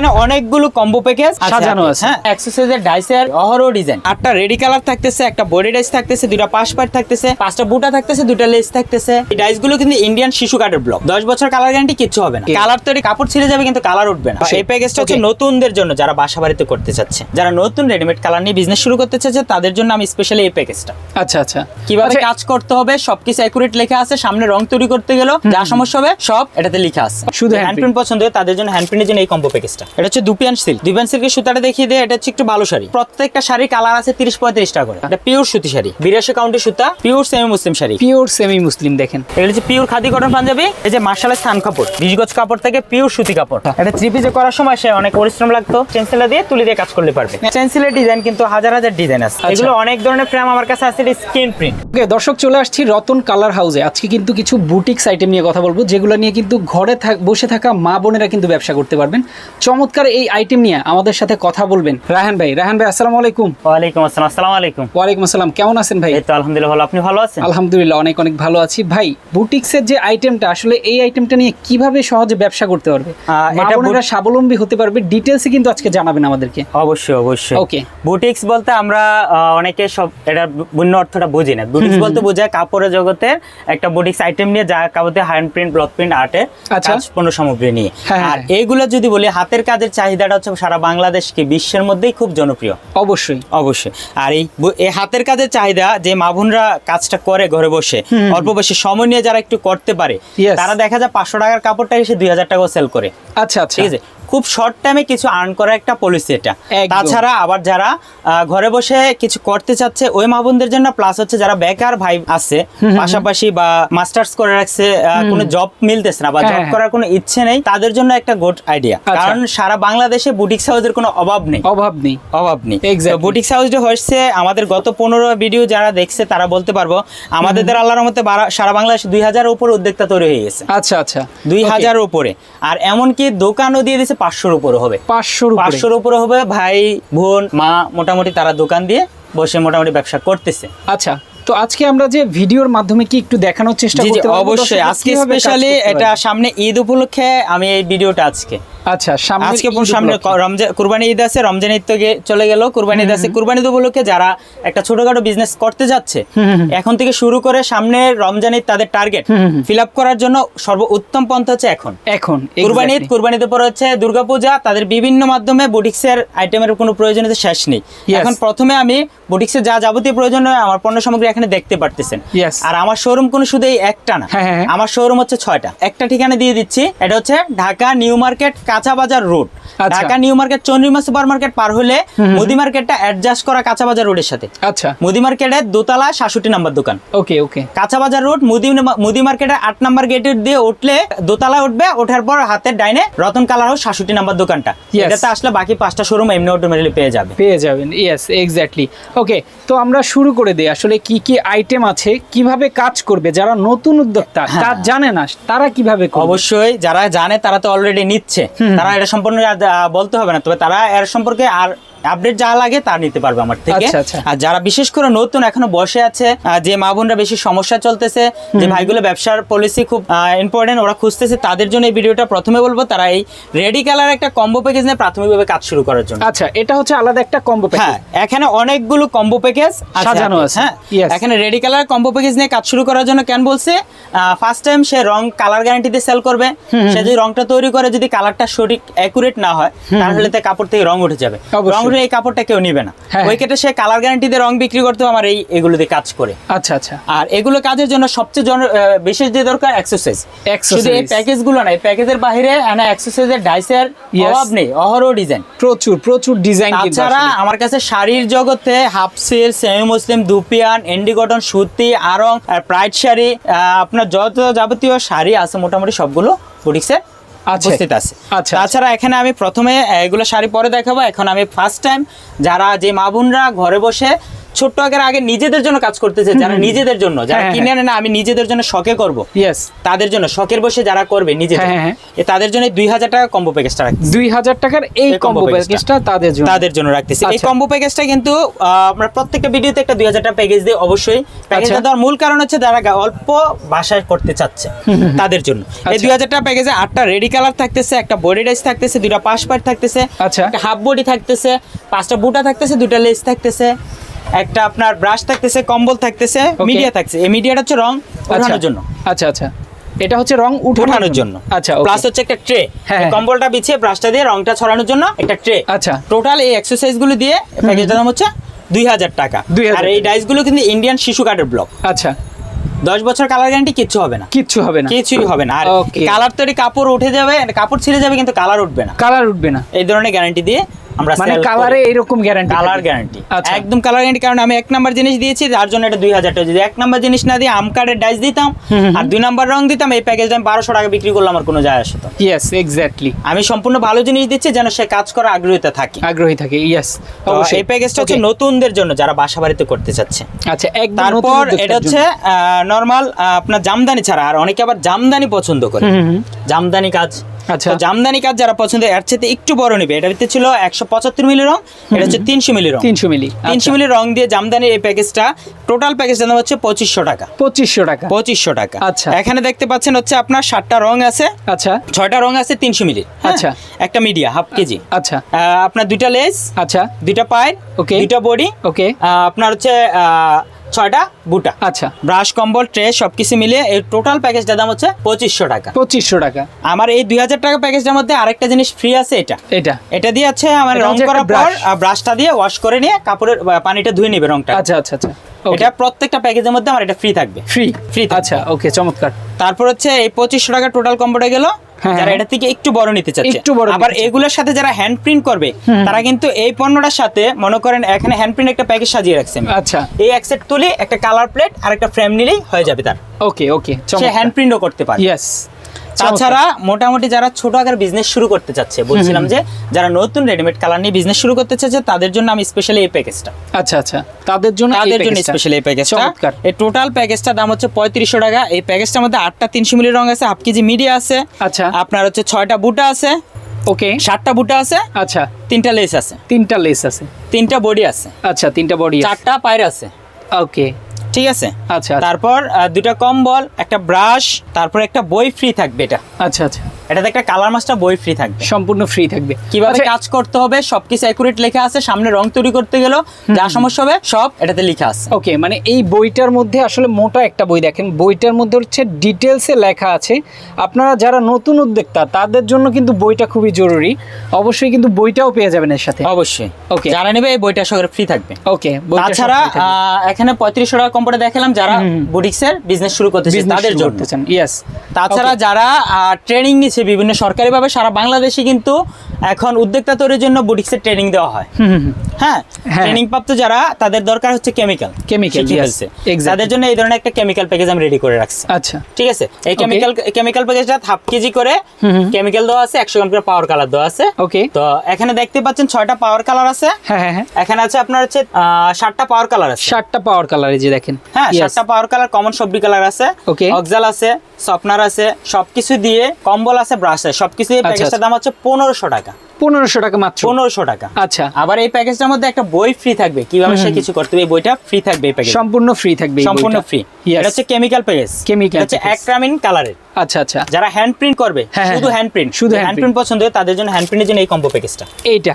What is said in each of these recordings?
এখানে অনেকগুলো combo package সাজানো আছে। হ্যাঁ এক্সারসাইজের ডাইসের অহরো ডিজাইন আটটা রেডি কালার থাকতেছে একটা বডি ডাইস থাকতেছে দুটা পাশ পার্ট থাকতেছে পাঁচটা বুটা থাকতেছে দুটা লেস থাকতেছে। এই ডাইসগুলো কিন্তু ইন্ডিয়ান শিশু কাঠের ব্লক দশ বছর কালার গ্যারান্টি কিচ্ছু হবে না. কালার তৈরি কাপড় ছিঁড়ে যাবে কিন্তু কালার উঠবে না। এই প্যাকেজটা হচ্ছে. নতুনদের জন্য যারা বাসা বাড়িতে করতে চাচ্ছে। যারা নতুন রেডিমেড কালার নিয়ে বিজনেস শুরু করতে চাচ্ছে তাদের জন্য আমি স্পেশালি এই প্যাকেজটা আচ্ছা আচ্ছা। কীভাবে আচ্ছা, কাজ করতে হবে সবকিছু অ্যাকুরেট লেখা আছে সামনে রং তৈরি করতে গেলেও যা সমস্যা হবে সব এটাতে লেখা আছে। শুধু hand হ্যান্ড প্রিন্ট পছন্দ হয় তাদের জন্য হ্যান্ড প্রিন্টের জন্য এই কম্বো প্যাকেজটা এটা হচ্ছে দুপিয়ান সিল্ক। দুপিয়ান সিল্কের সুতাটা দেখিয়ে দেয় এটা হচ্ছে একটু ভালো শাড়ি। প্রত্যেকটা শাড়ি কালার আছে তিরিশ পঁয়ত্রিশ টাকা করে। এটা পিওর সুতি শাড়ি। বিরাশি কাউন্টের সুতা pure semi muslin sari. Pure semi muslin দেখেন। এগুলো হচ্ছে পিওর খাদি কটন পাঞ্জাবি এই যে মার্শালের স্থান কাপড় বিশগজ কাপড় থেকে পিওর সুতি কাপড়। এটা থ্রি পিসে করার সময় সে অনেক পরিশ্রম লাগতো চেন্সিলা দিয়ে তুলি দিয়ে কাজ করলে পারবে। চেন্সিলের ডিজাইন কিন্তু হাজার হাজার ডিজাইন আছে। আচ্ছা। এগুলো অনেক ধরনের ফ্রেম আমার কাছে আছে স্ক্রিন প্রিন্ট ওকে দর্শক চলে আসছি রতন কালার হাউসে আজকে কিন্তু কিছু বুটিক্স আইটেম নিয়ে কথা বলব যেগুলো নিয়ে কিন্তু ঘরে বসে থাকা মা বোনেরা কিন্তু ব্যবসা করতে পারবেন। চমৎকার এই আইটেম নিয়ে আমাদের সাথে কথা বলবেন। রাহান ভাই রাহান ভাই আসসালামু আলাইকুম। ওয়ালাইকুম আসসালাম আসসালামু আলাইকুম। ওয়ালাইকুম আসসালাম কেমন আছেন ভাই? এই তো আলহামদুলিল্লাহ ভালো। আপনি ভালো আছেন? আলহামদুলিল্লাহ অনেক অনেক ভালো আছি। ভাই বুটিক্সের যে আইটেমটা আসলে এই আইটেমটা নিয়ে কীভাবে সহজে ব্যবসা করতে পারবে? এটা বোনেরা স্বাবলম্বী হতে পারবে ডিটেলসে কিন্তু আজকে জানাবেন আমাদেরকে। অবশ্যই অবশ্যই। Okay. বুটিক্স বলতে আমরা অনেকে সব এটার ভিন্ন অর্থটা বুঝি না। বুটিক্স বলতে বোঝায় কাপড়ের জগতের একটা বুটিক্স আইটেম নিয়ে যা কাপড়ে হ্যান্ড প্রিন্ট ব্লক প্রিন্ট আর্টের আচ্ছা। পণ্য সামগ্রী নিয়ে। হ্যাঁ, আর হ্যাঁ। এইগুলো যদি বলি হাতের কাজের চাহিদাটা হচ্ছে সারা বাংলাদেশ কি বিশ্বের মধ্যেই খুব জনপ্রিয়। অবশ্যই। অবশ্যই। আর এই এই হাতের কাজের চাহিদা যে মাভুনরা কাজটা করে ঘরে বসে অল্প বসে সময় নিয়ে যারা একটু করতে পারে তারা দেখা যায় পাঁচশো টাকার কাপড়টা এসে দুই হাজার টাকাও সেল করে। আচ্ছা আচ্ছা। ঠিক আছে? খুব শর্ট টাইমে কিছু আর্ন করার একটা পলিসি এটা। তাছাড়া আবার যারা ঘরে বসে কিছু করতে চাচ্ছে ওই মা বোনদের জন্য প্লাস হচ্ছে যারা বেকার ভাই আছে পাশাপাশি বা মাস্টার্স করে রাখছে কোনো জব মিলতেছে না বা হ্যাঁ, জব হ্যাঁ। করার কোনো ইচ্ছে নেই তাদের জন্য একটা গুড আইডিয়া আচ্ছা। কারণ সারা বাংলাদেশে বুটিক হাউসের কোনো অভাব নেই। অভাব নেই। অভাব নেই. বুটিক হাউসটা হচ্ছে আমাদের গত পনেরো ভিডিও যারা দেখছে তারা বলতে পারব আমাদের দ্বারা আল্লাহর মতে সারা বাংলাদেশ দুই হাজার উপর উদ্যোক্তা তৈরি হয়ে গেছে। আচ্ছা আচ্ছা। দুই হাজার উপরে। আর এমনকি দোকানও দিয়ে দিয়েছে পাঁচশোর উপরে হবে। পাঁচশোর পাঁচশোর উপরে হবে ভাই বোন মা মোটামুটি তারা দোকান দিয়ে বসে মোটামুটি ব্যবসা করতেছে। আচ্ছা তো আজকে আমরা যে ভিডিওর মাধ্যমে কি একটু দেখানোর চেষ্টা করতে অবশ্যই। আজকে স্পেশালি এটা সামনে ঈদ উপলক্ষে আমি এই ভিডিওটা আজকে আচ্ছা আজকে সামনে রমজান কুরবানি ঈদ আছে রমজান ঈদ তো চলে গেল। কুরবানি ঈদ আছে। কুরবানি ঈদ উপলক্ষে যারা একটা ছোটখাটো বিজনেস করতে যাচ্ছে এখন থেকে শুরু করে সামনে রমজান ঈদ তাদের টার্গেট ফিল আপ করার জন্য সর্ব উত্তম পন্থা হচ্ছে এখন। এখন কুরবানি ঈদ exactly. কুরবানিতে পরে হচ্ছে দুর্গাপূজা তাদের বিভিন্ন মাধ্যমে বুটিক্সের আইটেমের কোনো প্রয়োজনীয়তা শেষ নেই। এখন প্রথমে আমি বুটিক্সের যা যাবতীয় প্রয়োজন হয় আমার পণ্য সামগ্রী এখানে দেখতে পারতেছেন। আর আমার শোরুম কোনো শুধু এই একটা না। হ্যাঁ, হ্যাঁ, হ্যাঁ। আমার শোরুম হচ্ছে ছয়টা। একটা ঠিকানা দিয়ে দিচ্ছি এটা হচ্ছে ঢাকা নিউ মার্কেট কাঁচা বাজার রোড। আচ্ছা। Dhaka New Market Chandrima Super Market পার হলে মুদি মার্কেটটা অ্যাডজাস্ট করা কাঁচা বাজার রোডের সাথে। আচ্ছা। মুদি মার্কেটের দোতলা সাতষট্টি নাম্বার দোকান। ওকে ওকে। কাঁচা বাজার রোড মুদি মুদি মার্কেটের আট নাম্বার গেটের দিয়ে উঠলে দোতলা উঠবে ওঠার পর হাতের ডাইনে রতন কালার হাউস সাতষট্টি নাম্বার দোকানটা. এটাতে আসলে বাকি পাঁচটা শোরুম এমনি অটোমেটিকলি পেয়ে যাবে। পেয়ে যাবেন ইয়েস এক্স্যাক্টলি ওকে তো আমরা শুরু করে দিই আসলে কি কি আইটেম আছে কীভাবে কাজ করবে যারা নতুন উদ্যোক্তা হ্যাঁ। কাজ জানে না তারা কীভাবে অবশ্যই যারা জানে তারা তো অলরেডি নিচ্ছে। তারা এটা সম্পূর্ণ বলতে হবে না। তবে তারা এর সম্পর্কে আর আপডেট যা লাগে তা নিতে পারবে আমার থেকে। আচ্ছা, আচ্ছা। আর যারা বিশেষ করে নতুন এখনও বসে আছে যে মা বোনরা বেশি সমস্যা চলতেছে যে ভাইগুলো ব্যবসার পলিসি খুব ইম্পর্টেন্ট ওরা খুঁজতেছে তাদের জন্য এই ভিডিওটা প্রথমে বলব তারা এই রেডি কালার একটা কম্বো প্যাকেজ নিয়ে প্রাথমিকভাবে কাজ শুরু করার জন্য। আচ্ছা এটা হচ্ছে আলাদা একটা কম্বো প্যাকেজ হ্যাঁ এখানে অনেকগুলো কম্বো প্যাকেজ সাজানো আছে। হ্যাঁ. এখানে রেডি কালার কম্বো প্যাকেজ নিয়ে কাজ শুরু করার জন্য কেন বলছে ফার্স্ট টাইম সে রং কালার গ্যারান্টিতে সেল করবে। সে যদি রংটা তৈরি করে যদি কালারটা সঠিক অ্যাকুরেট না হয় তাহলে তো কাপড় থেকে রং উঠে যাবে। রং উঠে এই কাপড়টা কেউ নিবে না। হ্যাঁ, ওই ক্ষেত্রে সে কালার রং বিক্রি করতেও আমার এই এগুলো দিয়ে কাজ করে। আচ্ছা আচ্ছা। আর এগুলো কাজের জন্য সবচেয়ে বিশেষ যে দরকার এক্সারসাইজ শুধু এই। প্যাকেজগুলো না এই প্যাকেজের বাইরে এক্সারসাইজের ডাইসের অভাব নেই অহরহ ডিজাইন প্রচুর প্রচুর ডিজাইন তাছাড়া আমার কাছে শাড়ির জগতে half silk semi muslin dupion endi cotton সুতি আরং আর প্রাইড শাড়ি আপনার যত যাবতীয় শাড়ি আছে মোটামুটি সবগুলো বুটিক্সের আছে। উপস্থিত আছে। আচ্ছা। তাছাড়া এখানে আমি প্রথমে এগুলো শাড়ি পরে দেখাবো। এখন আমি ফার্স্ট টাইম যারা যে মা বোনরা ঘরে বসে ছোট্ট আকারে আগে নিজেদের জন্য কাজ করতেছে যারা নিজেদের জন্য যারা হ্যাঁ, কিনে আনে না আমি নিজেদের জন্য শখে করব। ইয়েস তাদের জন্য শখের বসে যারা করবে নিজেদের। হ্যাঁ, হ্যাঁ, তাদের জন্য দুই হাজার টাকা কম্বো প্যাকেজটা রাখছি দুই হাজার টাকার এই কম্বো প্যাকেজটা তাদের জন্য। তাদের জন্য রাখতেছি। এই আচ্ছা। কম্বো প্যাকেজটা কিন্তু আমরা প্রত্যেকটা ভিডিওতে একটা দুই হাজার টাকা প্যাকেজ দিই অবশ্যই। প্যাকেজটা আচ্ছা। দেওয়ার মূল কারণ হচ্ছে যারা অল্প বাসায় করতে চাচ্ছে তাদের জন্য। এই আচ্ছা। দুই হাজার টাকা প্যাকেজে আটটা রেডি কালার থাকতেছে একটা বডি ডাইস থাকতেছে দুইটা পাশ পাট থাকতেছে আচ্ছা। একটা হাফ বডি থাকতেছে পাঁচটা বুটা থাকতেছে দুটা লেস থাকতেছে। একটা আপনার ব্রাশ থাকতেছে কম্বল থাকতেছে মিডিয়া থাকছে। এই মিডিয়াটা হচ্ছে রং আচ্ছা। ওঠানোর জন্য। আচ্ছা আচ্ছা। এটা হচ্ছে রং ওঠানোর জন্য। আচ্ছা প্লাস হচ্ছে একটা ট্রে হ্যাঁ, হ্যাঁ। কম্বলটা বিছিয়ে ব্রাশটা দিয়ে রংটা ছড়ানোর জন্য একটা ট্রে আচ্ছা। টোটাল এই এক্সারসাইজগুলো দিয়ে প্যাকেজটার দাম হচ্ছে দুই হাজার টাকা। আর এই ডাইসগুলো কিন্তু ইন্ডিয়ান শিশু কাঠের ব্লক আচ্ছা। দশ বছর কালার গ্যারান্টি কিচ্ছু হবে না। কিচ্ছু হবে না। কিছুই হবে না। আর কালার তৈরি কাপড় উঠে যাবে কাপড় ছিঁড়ে যাবে কিন্তু কালার উঠবে না। কালার উঠবে না। এই ধরনের গ্যারান্টি দিয়ে আমরা মানে কালারে এরকম গ্যারান্টি কালার গ্যারান্টি। একদম কালার গ্যারান্টি কারণ আমি এক নাম্বার জিনিস দিয়েছি যার জন্য এটা দুই হাজার টাকা। যদি এক নাম্বার জিনিস না দিয়ে আম কার্ডের ডাইস দিতাম হুম, হুম। আর দুই নাম্বার রং দিতাম এই প্যাকেজটা আমি বারোশো টাকা বিক্রি করলে আমার কোনো যায় আসতো ইয়েস এক্স্যাক্টলি আমি সম্পূর্ণ ভালো জিনিস দিচ্ছি যেন সে কাজ করার আগ্রহীতা থাকে। আগ্রহী থাকে ইয়েস অবশ্যই। এই প্যাকেজটা হচ্ছে নতুনদের জন্য যারা বাসা বাড়িতে করতে চাচ্ছে। আচ্ছা তারপর এটা হচ্ছে নর্মাল আপনার জামদানি ছাড়া আর অনেকে আবার জামদানি পছন্দ করে। জামদানি কাজ। আচ্ছা। জামদানি কাজ যারা পছন্দ এর চেয়ে একটু বড় নেবে। এটা ভিতরে ছিল একশো পঁচাত্তর মিলি রং এটা হচ্ছে তিনশো মিলি রং। তিনশো মিলি তিনশো মিলি রং দিয়ে জামদানি এই প্যাকেজটা টোটাল প্যাকেজটার দাম হচ্ছে পঁচিশশো টাকা। পঁচিশশো টাকা। পঁচিশশো টাকা। আচ্ছা। এখানে দেখতে পাচ্ছেন হচ্ছে আপনার সাতটা রং আছে। আচ্ছা। ছয়টা রং আছে তিনশো মিলি। আচ্ছা। একটা মিডিয়া হাফ কেজি। আচ্ছা। আপনার দুইটা লেস আচ্ছা। দুইটা পায়ের ওকে। দুইটা বডি। ওকে। আপনার হচ্ছে আহ, ছয়টা বুটা। আচ্ছা। ব্রাশ কম্বল ট্রে সবকিছু মিলিয়ে এই টোটাল প্যাকেজটার দাম হচ্ছে পঁচিশশো টাকা। পঁচিশশো টাকা। আমার এই দুই হাজার টাকা প্যাকেজটার মধ্যে আরেকটা জিনিস ফ্রি আছে এটা। এটা। এটা দিয়ে আছে আমার রং করার পর ব্রাশটা দিয়ে ওয়াশ করে নিয়ে কাপড়ের পানিটা ধুয়ে নেবে রংটা। আচ্ছা আচ্ছা আচ্ছা। এটা প্রত্যেকটা প্যাকেজের মধ্যে আমার এটা ফ্রি থাকবে। ফ্রি ফ্রি আচ্ছা ওকে চমৎকার। তারপর হচ্ছে এই পঁচিশশো টাকা টোটাল কম্বোটা গেল যারা হ্যাঁ। এটা থেকে একটু বড় নিতে চাচ্ছে। একটু বড় আবার এগুলোর সাথে যারা হ্যান্ড প্রিন্ট করবে তারা কিন্তু এই পণ্যটার সাথে মনে করেন এখানে হ্যান্ড প্রিন্ট একটা প্যাকেজ সাজিয়ে রাখছে। আচ্ছা। এই এক সেট তুলে একটা কালার প্লেট আর একটা ফ্রেম নিলেই হয়ে যাবে তার। ওকে ওকে সে হ্যান্ড প্রিন্টও করতে পারে ইয়েস তাছাড়া মোটামুটি যারা ছোট আকার বিজনেস শুরু করতে চাচ্ছে বলছিলাম যে যারা নতুন রেডিমেড কালার নিয়ে বিজনেস শুরু করতে চাচ্ছে তাদের জন্য আমি স্পেশালি এই প্যাকেজটা আচ্ছা আচ্ছা। তাদের জন্য তাদের জন্য স্পেশালি এই প্যাকেজটা এই টোটাল প্যাকেজটার দাম হচ্ছে পঁয়ত্রিশশো টাকা। এই প্যাকেজটার মধ্যে আটটা তিনশো মিলি রং আছে হাফ কেজি মিডিয়া আছে। আচ্ছা। আপনার হচ্ছে ছয়টা বুটা আছে। ওকে। সাতটা বুটা আছে। আচ্ছা। তিনটা লেস আছে। তিনটা লেস আছে। তিনটা বডি আছে। আচ্ছা তিনটা বডি চারটা পায়ের আছে। ওকে। ঠিক আছে? আচ্ছা আচ্ছা। তারপর দুটা কম্বল একটা ব্রাশ তারপর একটা বই ফ্রি থাকবে এটা। আচ্ছা আচ্ছা। এটাতে একটা কালার মাস্টার বই ফ্রি থাকবে। সম্পূর্ণ ফ্রি থাকবে। কীভাবে আচ্ছা, কাজ করতে হবে সবকিছু অ্যাকুরেট লেখা আছে সামনে রং তৈরি করতে গেল যা সমস্যা হবে সব এটাতে লেখা আছে। ওকে মানে এই বইটার মধ্যে আসলে মোটা একটা বই দেখেন। বইটার মধ্যে হচ্ছে ডিটেলসে লেখা আছে। আপনারা যারা নতুন উদ্যোক্তা তাদের জন্য কিন্তু বইটা খুবই জরুরি। অবশ্যই কিন্তু বইটাও পেয়ে যাবেন এর সাথে। অবশ্যই। ওকে যারা নেবে এই বইটা সহকারে ফ্রি থাকবে। ওকে তাছাড়া এখানে পঁয়ত্রিশশো টাকা কম্পিউটার দেখালাম যারা বুটিক্সের বিজনেস শুরু করতেছে তাদের জন্য। ইয়েস তাছাড়া যারা ট্রেনিং নিচ্ছে বিভিন্ন সরকারিভাবে সারা বাংলাদেশে কিন্তু এখন উদ্যোক্তা তৈরির জন্য বুটিক্সের ট্রেনিং দেওয়া হয়। হ্যাঁ হ্যাঁ। ট্রেনিং প্রাপ্ত যারা তাদের দরকার হচ্ছে কেমিক্যাল exactly. তাদের জন্য এই ধরনের একটা কেমিক্যাল প্যাকেজ আমি রেডি করে রাখছি। আচ্ছা। ঠিক আছে? এই কেমিক্যাল কেমিক্যাল প্যাকেজটা হাফ কেজি করে কেমিক্যাল দেওয়া আছে একশো গ্রাম করে পাওয়ার কালার দেওয়া আছে। ওকে তো এখানে দেখতে পাচ্ছেন ছয়টা পাওয়ার কালার আছে। হ্যাঁ হ্যাঁ হ্যাঁ। এখানে আছে আপনার হচ্ছে সাতটা পাওয়ার কালার আছে। সাতটা পাওয়ার কালার এই যে দেখেন। হ্যাঁ. সাতটা পাওয়ার কালার কমন সবজি কালার আছে। Okay. অক্সাল আছে সফটনার আছে সবকিছু দিয়ে কম্বল আছে ব্রাশ আছে সবকিছু আচ্ছা, প্যাকেজটার আচ্ছা। দাম হচ্ছে পনেরোশো টাকা। পনেরোশো টাকা মাত্র? পনেরোশো টাকা। আচ্ছা। আবার এই প্যাকেজটার মধ্যে একটা বই ফ্রি থাকবে। কীভাবে সে কিছু করতে হবে এই বইটা ফ্রি থাকবে এই প্যাকেজ সম্পূর্ণ ফ্রি থাকবে সম্পূর্ণ ফ্রি এটা হচ্ছে কেমিক্যাল প্যাকেজ Chemical হচ্ছে। একরামিন কালারের আচ্ছা আচ্ছা। যারা হ্যান্ড প্রিন্ট করবে হ্যাঁ, শুধু হ্যাঁ। হ্যান্ড প্রিন্ট শুধু হ্যান্ড প্রিন্ট পছন্দ তাদের জন্য হ্যান্ড প্রিন্টের জন্য এই কম্বো প্যাকেজটা এইটা।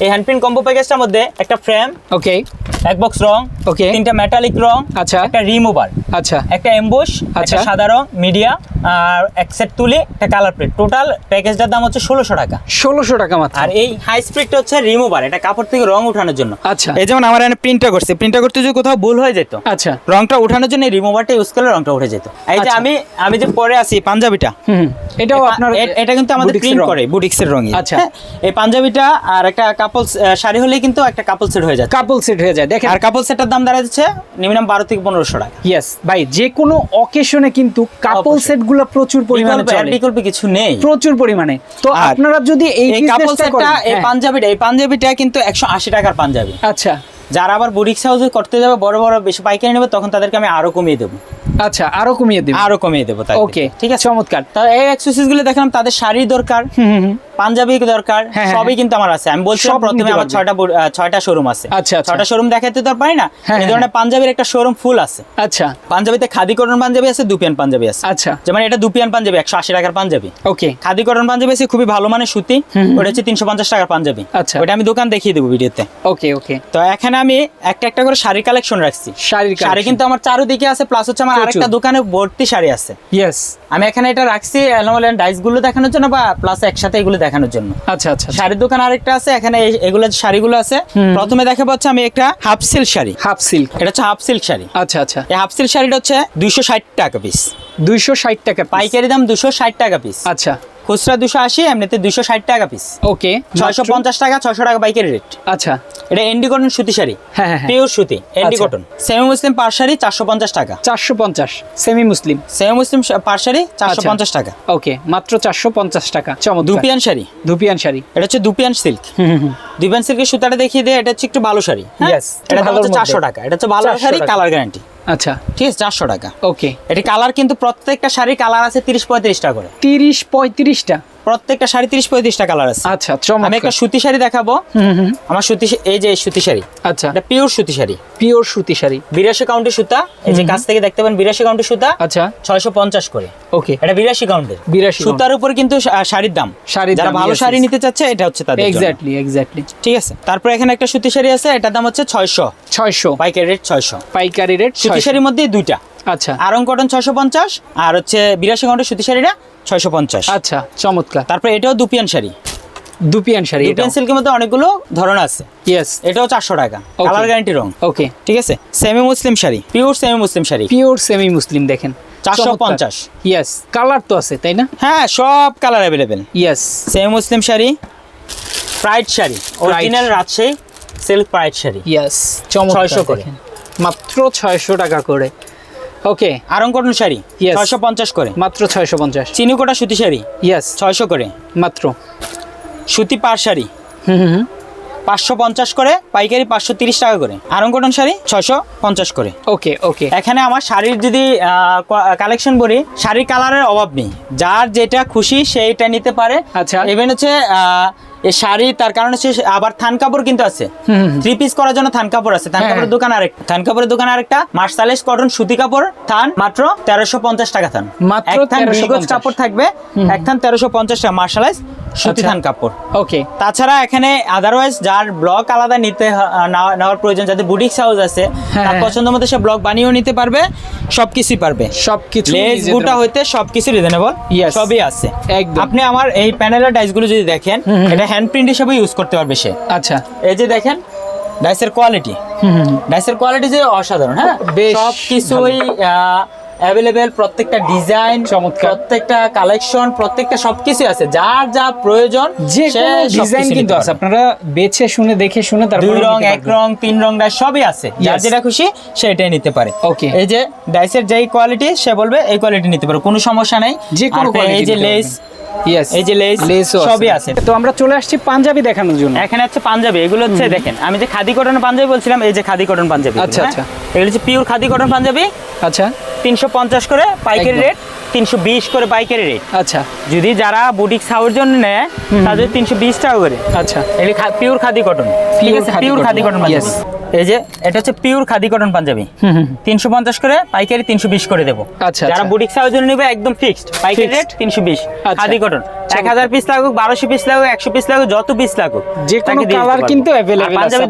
এই হ্যান্ড প্রিন্ট কম্বো প্যাকেজটার মধ্যে একটা ফ্রেম ওকে এক বক্স রং Okay. তিনটা মেটালিক রং আচ্ছা। একটা রিমুভার আচ্ছা। একটা এমবুশ আচ্ছা। সাদা রং মিডিয়া আর এক সেট তুলি একটা কালার প্লেট টোটাল প্যাকেজটার দাম হচ্ছে ষোলোশো টাকা। ষোলোশো টাকা মাত্র। আর এই হাই স্পিডটা হচ্ছে রিমুভার এটা কাপড় থেকে রং উঠানোর জন্য। আচ্ছা। এই যেমন আমার এখানে প্রিন্টটা করছে প্রিন্টটা করতে যদি কোথাও ভুল হয়ে যেত আচ্ছা। রংটা উঠানোর জন্য রিমুভারটা ইউজ করলে রংটা উঠে যেত। এই যে আচ্ছা। আমি আমি যে পরে আছি পাঞ্জাবিটা। এটাও আপনার এটা কিন্তু আমাদের প্রিন্ট করে বুটিক্সের রঙই। আচ্ছা। হ্যাঁ, এই পাঞ্জাবিটা আর একটা কাপল শাড়ি হলেই কিন্তু একটা কাপল সেট হয়ে যাচ্ছে কাপল সেট হয়ে যায়। দেখেন। আর কাপল সেটের দাম দাঁড়াচ্ছে মিনিমাম বারো থেকে পনেরোশো টাকা। ইয়েস ভাই যে কোনো অকেশনে কিন্তু কাপল। সেটগুলো প্রচুর পরিমাণে বিকল্প- চলে। বিকল্প কিছু নেই। প্রচুর পরিমাণে। তো আপনারা যদি এই কাপল সেটটা এই হ্যাঁ, পাঞ্জাবিটা এই পাঞ্জাবিটা কিন্তু একশো আশি টাকার পাঞ্জাবি। আচ্ছা। যারা আবার বুটিক্স হাউসে করতে যাবে বড় বড় বেশি পাইকারি নেবে তখন তাদেরকে আমি আরও কমিয়ে দেবো। আচ্ছা আরও কমিয়ে দিন আরও কমিয়ে দেবো। ওকে ঠিক আছে? চমৎকার। তো এই অ্যাক্সেসরিজগুলো দেখলাম তাদের শাড়ি দরকার। পাঞ্জাবি দরকার হ্যাঁ, হ্যাঁ, সবই কিন্তু আমার আছে। আমি বলছিলাম প্রথমে আমার। ছয়টা ছয়টা শোরুম আছে। আচ্ছা, আচ্ছা। ছয়টা শোরুম দেখাতে তো পারি না। হ্যাঁ, এই হ্যাঁ, ধরনের পাঞ্জাবির একটা শোরুম ফুল আছে। আচ্ছা। পাঞ্জাবিতে খাদি কটন পাঞ্জাবি আছে দুপিয়ান পাঞ্জাবি আছে। আচ্ছা। যেমন এটা দুপিয়ান পাঞ্জাবি একশো আশি টাকার পাঞ্জাবি। ওকে। খাদি কটন পাঞ্জাবি আছে খুবই ভালো মানের সুতি। ওটা হচ্ছে তিনশো পঞ্চাশ টাকার পাঞ্জাবি। আচ্ছা। ওটা আমি দোকান দেখিয়ে দেবো ভিডিওতে। ওকে ওকে। তো এখানে আমি একটা একটা করে শাড়ি কালেকশন রাখছি। শাড়ির শাড়ি কিন্তু আমার চারোদিকে আছে প্লাস হচ্ছে আমার আরেকটা দোকানে ভর্তি শাড়ি আছে। ইয়েস আমি এখানে এটা রাখছি অ্যানোমাল ডাইসগুলো দেখানোর জন্য বা প্লাস একসাথে এগুলো দেখানোর জন্য। আচ্ছা আচ্ছা শাড়ির দোকান আরেকটা আছে এখানে এগুলো শাড়িগুলো আছে প্রথমে দেখা পাচ্ছে আমি একটা half silk sari. Half silk এটা হচ্ছে হাফ সিল্ক শাড়ি। আচ্ছা আচ্ছা। এই হাফ সিল্ক শাড়িটা হচ্ছে দুইশো ষাট টাকা পিস দুইশো ষাট টাকা পাইকারি দাম দুশো ষাট টাকা পিস আচ্ছা। খুচরা দুশো আশি এমনিতে দুশো ষাট টাকা পিস ওকে ছয়শো পঞ্চাশ টাকা ছয়শো টাকা বাইকের রেট আচ্ছা। এটা এন্ডি কটন সুতি শাড়ি। হ্যাঁ হ্যাঁ হ্যাঁ। পিওর সুতি এন্ডি আচ্ছা। কটন সেমি মুসলিম পার শাড়ি চারশো পঞ্চাশ টাকা। চারশো পঞ্চাশ সেমি মুসলিম সেমি মুসলিম পার শাড়ি চারশো আচ্ছা। পঞ্চাশ টাকা। ওকে মাত্র চারশো পঞ্চাশ টাকা। চমৎকার। দুপিয়ান শাড়ি। দুপিয়ান শাড়ি। এটা হচ্ছে দুপিয়ান সিল্ক। দুপিয়ান সিল্কের সুতাটা দেখিয়ে দেয় এটা হচ্ছে একটু ভালো শাড়ি হ্যাঁ? এটা হচ্ছে চারশো টাকা। এটা হচ্ছে ভালো শাড়ি কালার গ্যারান্টি আচ্ছা। ঠিক আছে চারশো টাকা। ওকে এটি কালার কিন্তু প্রত্যেকটা শাড়ি কালার আছে তিরিশ পঁয়ত্রিশটা করে। তিরিশ পঁয়ত্রিশটা? প্রত্যেকটা শাড়ি তিরিশ পঁয়ত্রিশটা কালার আছে। আচ্ছা আমি একটা সুতি শাড়ি দেখাবো। আমার সুতি এই যে সুতি শাড়ি আচ্ছা। এটা পিওর সুতি শাড়ি। পিওর সুতি শাড়ি। বিরাশি কাউন্টের সুতা এই যে কাছ থেকে দেখতে পাবেন বিরাশি কাউন্টের সুতা আচ্ছা। ছয়শো পঞ্চাশ করে। ওকে এটা বিরাশি কাউন্টের 82 সুতার উপর কিন্তু শাড়ির দাম। শাড়ির যারা ভালো শাড়ি নিতে চাচ্ছে এটা হচ্ছে তাদের। এক্স্যাক্টলি এক্স্যাক্টলি ঠিক আছে? তারপর এখানে একটা সুতি শাড়ি আছে এটার দাম হচ্ছে ছয়শো। ছয়শো। পাইকারি রেট ছয়শো। পাইকারি রেট সুতি শাড়ির মধ্যে দুইটা। আচ্ছা। আরং কটন ছয়শো পঞ্চাশ আর হচ্ছে বিরাশি কাউন্টের সুতি শাড়িটা ছয়শো পঞ্চাশ। আচ্ছা চমৎকার। তারপর এটাও dupion sari. Dupion sari dupion সিল্কের মধ্যে অনেকগুলো ধরন আছে। ইয়েস এটাও চারশো টাকা। কালার গ্যারান্টি রং। ওকে ঠিক আছে? Semi muslin sari. Pure semi muslin sari pure semi muslin দেখেন 450 ইয়েস কালার তো আছে তাই না? হ্যাঁ সব colour available yes semi muslin sari pride sari. Original Rajshahi silk pride sari. Yes 600 করে। মাত্র ছয়শো টাকা করে। Okay Aarong cotton sari. ছয়শো পঞ্চাশ করে। মাত্র ছয়শো পঞ্চাশ। চিনিকোটা সুতি শাড়ি ইয়েস ছয়শো করে। মাত্র। সুতি পার শাড়ি হুম হুম। পাঁচশো পঞ্চাশ করে পাইকারি পাঁচশো তিরিশ টাকা করে। আরং কটন শাড়ি ছয়শো পঞ্চাশ করে। ওকে ওকে এখানে আমার শাড়ির যদি কালেকশন বলি শাড়ির কালারের অভাব নেই। যার যেটা খুশি সেইটা নিতে পারে। আচ্ছা। ইভেন হচ্ছে এই শাড়ি তার কারণ হচ্ছে আবার থান কাপড় কিন্তু আছে। থ্রি পিস করার জন্য থান কাপড় আছে। থান হ্যাঁ, কাপড়ের দোকান আরেকটা থান কাপড়ের দোকান আরেকটা। মার্সালেস কটন সুতি কাপড় থান মাত্র তেরোশো পঞ্চাশ টাকা থান। মাত্র এক থান 1350 বিশগজ কাপড় থাকবে। এক থান তেরোশো পঞ্চাশ টাকা মার্শালাইজ সুতি আচ্ছা। থান কাপড়। ওকে। তাছাড়া এখানে আদারওয়াইজ যার ব্লক আলাদা নিতে নেওয়ার প্রয়োজন যাদের বুটিক্স হাউস আছে হ্যাঁ, তার হ্যাঁ। পছন্দ মতো সে ব্লক বানিয়েও নিতে পারবে সবকিছুই পারবে। সবকিছু বুটা হইতে সবকিছু রিজনেবল. সবই আছে। আপনি আমার এই প্যানেলের ডাইসগুলো যদি দেখেন এটা হ্যান্ড প্রিন্ট হিসেবে ইউজ করতে পারবে সে। আচ্ছা। এই যে দেখেন ডাইসের কোয়ালিটি হুম হুম হুম। ডাইসের কোয়ালিটি যে অসাধারণ হ্যাঁ? সব কিছুই অ্যাভেলেবেল প্রত্যেকটা ডিজাইন। প্রত্যেকটা কালেকশন প্রত্যেকটা সবকিছু আছে। যার যা প্রয়োজন যে কোনো ডিজাইন কিন্তু আছে। আপনারা বেছে শুনে দেখে শুনে তারপর দুই রং এক রং তিন সবই আছে। যার যেটা খুশি সেটাই নিতে পারে। Okay. এই যে ডাইসের যেই কোয়ালিটি সে বলবে এই কোয়ালিটি নিতে পারে। কোনো সমস্যা নাই। যে কোনো এই যে লেস এই যে লেস সবই আছে। তো আমরা চলে আসছি পাঞ্জাবি দেখানোর জন্য। এখানে হচ্ছে পাঞ্জাবি এগুলো হচ্ছে দেখেন আমি যে খাদি কটন পাঞ্জাবি বলছিলাম এই যে খাদি কটন পাঞ্জাবি আচ্ছা, হ্যাঁ? আচ্ছা। এগুলো হচ্ছে পিওর খাদি কটন পাঞ্জাবি। আচ্ছা। তিনশো পঞ্চাশ করে পাইকারি রেট তিনশো বিশ করে পাইকারি রেট আচ্ছা। যদি যারা বুটিক সাউর জন্য নেয় তাদের তিনশো বিশ টাকা করে। আচ্ছা। এগুলি পিওর খাদি কটন ঠিক আছে? পিওর খাদি কটন এই যে এটা হচ্ছে পিওর খাদি কটন পাঞ্জাবি। তিনশো পঞ্চাশ করে পাইকারি তিনশো বিশ করে দেবো। আচ্ছা, যারা আচ্ছা। বুটিক সাউর জন্য নেবে একদম ফিক্সড পাইকারি রেট তিনশো বিশ। আচ্ছা। খাদি কটন এক হাজার পিস লাগুক বারোশো পিস লাগুক একশো পিস লাগুক যত পিস লাগুক যে কোনো পারব। কিন্তু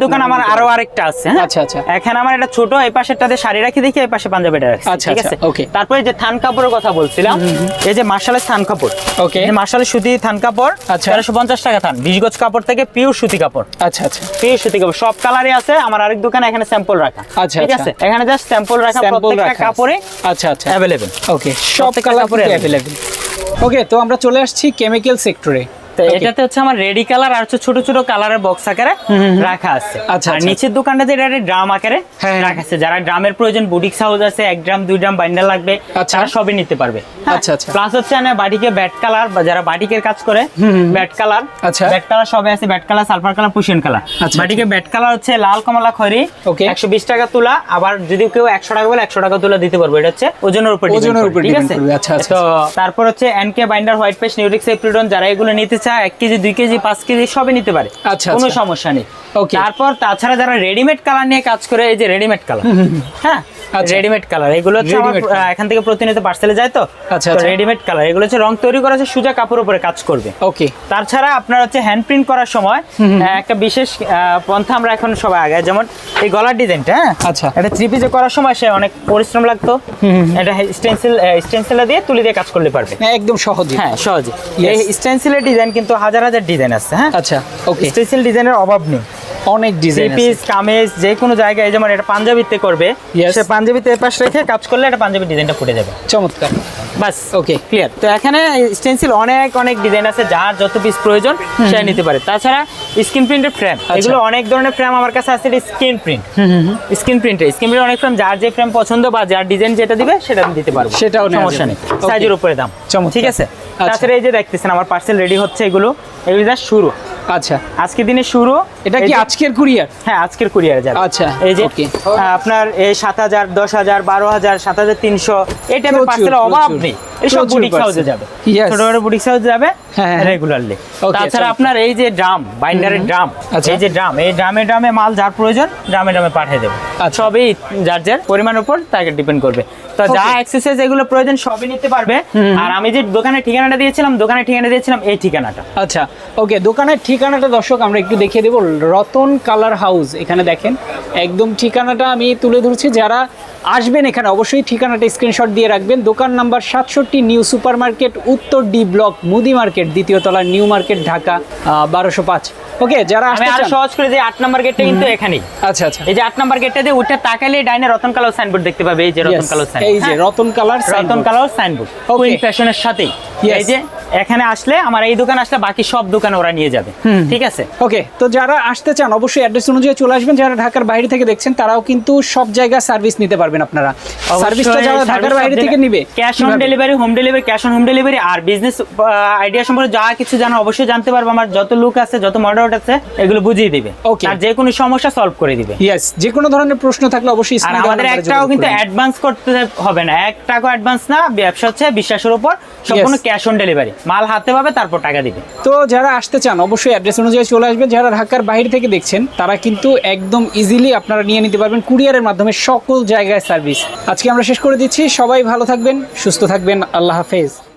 দোকান আমার আরও আরেকটা আছে হ্যাঁ? আচ্ছা, আচ্ছা। এখানে আমার একটা ছোট এই পাশেরটাতে শাড়ি রাখি দেখি এই পাশে পাঞ্জাবিটা রাখছি আচ্ছা, ঠিক আচ্ছা, আছে? okay. তারপরে যে থান কাপড়ের কথা বলছিলাম এই যে মার্শালের থান কাপড় মার্শালের সুতি থান কাপড় আচ্ছা। তেরোশো পঞ্চাশ টাকা থান বিশ গজ কাপড় থেকে পিওর সুতি কাপড়। আচ্ছা আচ্ছা। পিওর সুতি কাপড় সব কালারই আছে আমার আরেক দোকানে এখানে স্যাম্পল রাখা আচ্ছা, ঠিক আচ্ছা। আছে? এখানে জাস্ট স্যাম্পল রাখা প্রত্যেকটা কাপড়ে আচ্ছা আচ্ছা। অ্যাভেলেবেল ওকে সব কালার অ্যাভেলেবেল ওকে তো আমরা চলে আসছি কেমিক্যাল সেক্টরে তো এটাতে হচ্ছে আমার রেডি কালার আর হচ্ছে ছোট ছোট কালারের বক্স আকারে রাখা আছে আচ্ছা, আর আচ্ছা। নিচের দোকানটা যেটা ড্রাম আকারে হ্যাঁ। রাখা আছে যারা ড্রামের প্রয়োজন বুটিক্স হাউস আছে এক ড্রাম দুই ড্রাম বাইন্ডার লাগবে আচ্ছা। তারা সবই নিতে পারবে আচ্ছা, আচ্ছা। প্লাস হচ্ছে না বাটিকে ব্যাট কালার বা যারা বাটিকের কাজ করে ব্যাট কালার আচ্ছা। ব্যাট কালার সবে আছে ব্যাট কালার সালফার কালার পুশিয়ন কালার আচ্ছা, বাটিকে ব্যাট কালার হচ্ছে লাল কমলা খয়রি Okay. একশো বিশ টাকা তোলা আবার যদি কেউ একশো টাকা বলে একশো টাকা তোলা দিতে পারব। এটা হচ্ছে ওজনের উপর ওজনের উপর ঠিক আছে? আচ্ছা, আচ্ছা, তো তারপর হচ্ছে এনকে বাইন্ডার হোয়াইট পেস্ট নিউরিক্স এপ্রিডন যারা এগুলো নিতে চায় এক কেজি দুই কেজি পাঁচ কেজি সবই নিতে পারে। আচ্ছা, কোনো আচ্ছা। সমস্যা নেই। Okay. তারপর তাছাড়া যারা রেডিমেড কালার নিয়ে কাজ করে এই যে রেডিমেড কালার হ্যাঁ? আচ্ছা। রেডিমেড কালার এগুলো হচ্ছে আমার এখান থেকে প্রতিনিয়ত পার্সেলে যায় তো? আচ্ছা, আচ্ছা। রেডিমেড কালার এগুলো হচ্ছে রং তৈরি করা আছে সোজা কাপড় উপরে কাজ করবে। ওকে তাছাড়া আপনার হচ্ছে হ্যান্ড প্রিন্ট করার সময় একটা বিশেষ পন্থা আমরা এখন সবাই আগে যেমন এই গলার ডিজাইনটা হ্যাঁ? আচ্ছা। এটা থ্রি পিসে করার সময় সে অনেক পরিশ্রম লাগতো। এটা স্টেন্সিল স্টেন্সিলে দিয়ে তুলি দিয়ে কাজ করলে পারবে। একদম সহজে হ্যাঁ সহজে. এই স্টেন্সিলের ডিজাইন কিন্তু হাজার হাজার ডিজাইন আছে হ্যাঁ? আচ্ছা ওকে স্টেন্সিল ডিজাইনের অভাব নেই। অনেক ডিজাইন পিস কামিজ যে কোনো জায়গায় যেমন এটা পাঞ্জাবিতে করবে. সে পাঞ্জাবিতে এপাশ রেখে কাজ করলে এটা পাঞ্জাবি ডিজাইনটা ফুটে যাবে। চমৎকার। বাস ওকে ক্লিয়ার তো এখানে স্টেন্সিল অনেক অনেক ডিজাইন আছে যার যত পিস প্রয়োজন সে নিতে পারে। তাছাড়া স্ক্রিন প্রিন্টের ফ্রেম। এগুলো অনেক ধরনের ফ্রেম আমার কাছে আছে স্ক্রিন প্রিন্ট স্ক্রিন প্রিন্টের স্ক্রিন প্রিন্ট অনেক ফ্রেম যার যে ফ্রেম পছন্দ বা যার ডিজাইন যেটা দিবে সেটা আমি দিতে পারব। সেটাও সমস্যা নেই। সাইজের উপরে দাম। ঠিক আছে? আচ্ছা। তাছাড়া এই যে দেখতেছেন আমার পার্সেল রেডি হচ্ছে এগুলো। এগুলো জাস্ট শুরু। আচ্ছা। আজকে দিনে শুরু এটা কি আজকের কুরিয়ার? হ্যাঁ আজকের কুরিয়ারে যাবে। আচ্ছা, এই যে আপনার এই সাত হাজার দশ হাজার বারো হাজার সাত হাজার তিনশো এই টাইপের প্রচুর, অভাব নেই। এইসব প্রচুর বুটিক্স হাউসে যাবে। ছোট বড় বুটিক্স হাউসে যাবে হ্যাঁ, হ্যাঁ। রেগুলারলি তাছাড়া আপনার এই যে ড্রাম বাইন্ডারের ড্রাম আচ্ছা। এই যে ড্রাম এই ড্রামে ড্রামে মাল যার প্রয়োজন ড্রামে ড্রামে পাঠিয়ে দেবে। আচ্ছা। সবই যার যার পরিমাণ উপর তাকে ডিপেন্ড করবে। তো যা. এক্সারসাইজ এগুলো প্রয়োজন সবই নিতে পারবে। আর আমি যে দোকানের ঠিকানাটা দিয়েছিলাম দোকানের ঠিকানা দিয়েছিলাম এই ঠিকানাটা। আচ্ছা ওকে দোকানের ঠিকানাটা দর্শক, আমরা একটু দেখিয়ে দেবো। রতন কালার হাউস, এখানে দেখেন। একদম ঠিকানাটা আমি তুলে ধরছি। যারা আসবেন এখানে অবশ্যই ঠিকানাটা স্ক্রিনশট দিয়ে রাখবেন। দোকান নাম্বার সাতষট্টি নিউ সুপার মার্কেট উত্তর ডি ব্লক, মুদি মার্কেট, দ্বিতীয় তলা নিউ মার্কেট, ঢাকা বারোশো পাঁচ। ওকে যারা আমি আর সহজ করে যে আট নাম্বার গেটটা কিন্তু এখানেই। আচ্ছা আচ্ছা। এই যে আট নাম্বার গেটটা দিয়ে উঠে তাকালে ডাইনে রতন কালার সাইনবোর্ড দেখতে পাবে এই যে রতন কালার এই যে Ratan colour Ratan colour signboard. Queen ফ্যাশনের সাথেই। এই যে এখানে আসলে আমার এই দোকান আসলে বাকি সব দোকানে ওরা নিয়ে যাবে। ঠিক আছে? ওকে তো যারা আসতে চান অবশ্যই অ্যাড্রেস অনুযায়ী চলে আসবেন। যারা ঢাকার বাইরে থেকে দেখছেন তারাও কিন্তু সব জায়গায় সার্ভিস নিতে পারবেন আপনারা। সার্ভিসটা যারা ঢাকার বাইরে থেকে নিবে cash on delivery home delivery cash on home delivery R business idea সম্পর্কে যা কিছু জানো অবশ্যই জানতে পারবে। আমার যত লুক আছে যত মডেল আছে এগুলো বুঝিয়ে দিবে। Okay. আর যে কোনো সমস্যা সলভ করে দিবে। ইয়েস যে কোনো ধরনের প্রশ্ন থাকলে অবশ্যই আর আমাদের একটাও কিন্তু অ্যাডভান্স করতে হবে না। এক টাকা অ্যাডভান্স না ব্যবসা হচ্ছে বিশ্বাসের উপর। সম্পূর্ণ ক্যাশ অন ডেলিভারি মাল হাতে পাবে তারপর টাকা দিবে। তো যারা আসতে চান অবশ্যই অ্যাড্রেস অনুযায়ী চলে আসবেন। যারা ঢাকার বাইরে থেকে দেখছেন তারা কিন্তু একদম ইজিলি আপনারা নিয়ে নিতে পারবেন কুরিয়ারের মাধ্যমে সকল জায়গায় সার্ভিস আজকে আমরা শেষ করে দিচ্ছি। সবাই ভালো থাকবেন সুস্থ থাকবেন। আল্লাহ হাফেজ।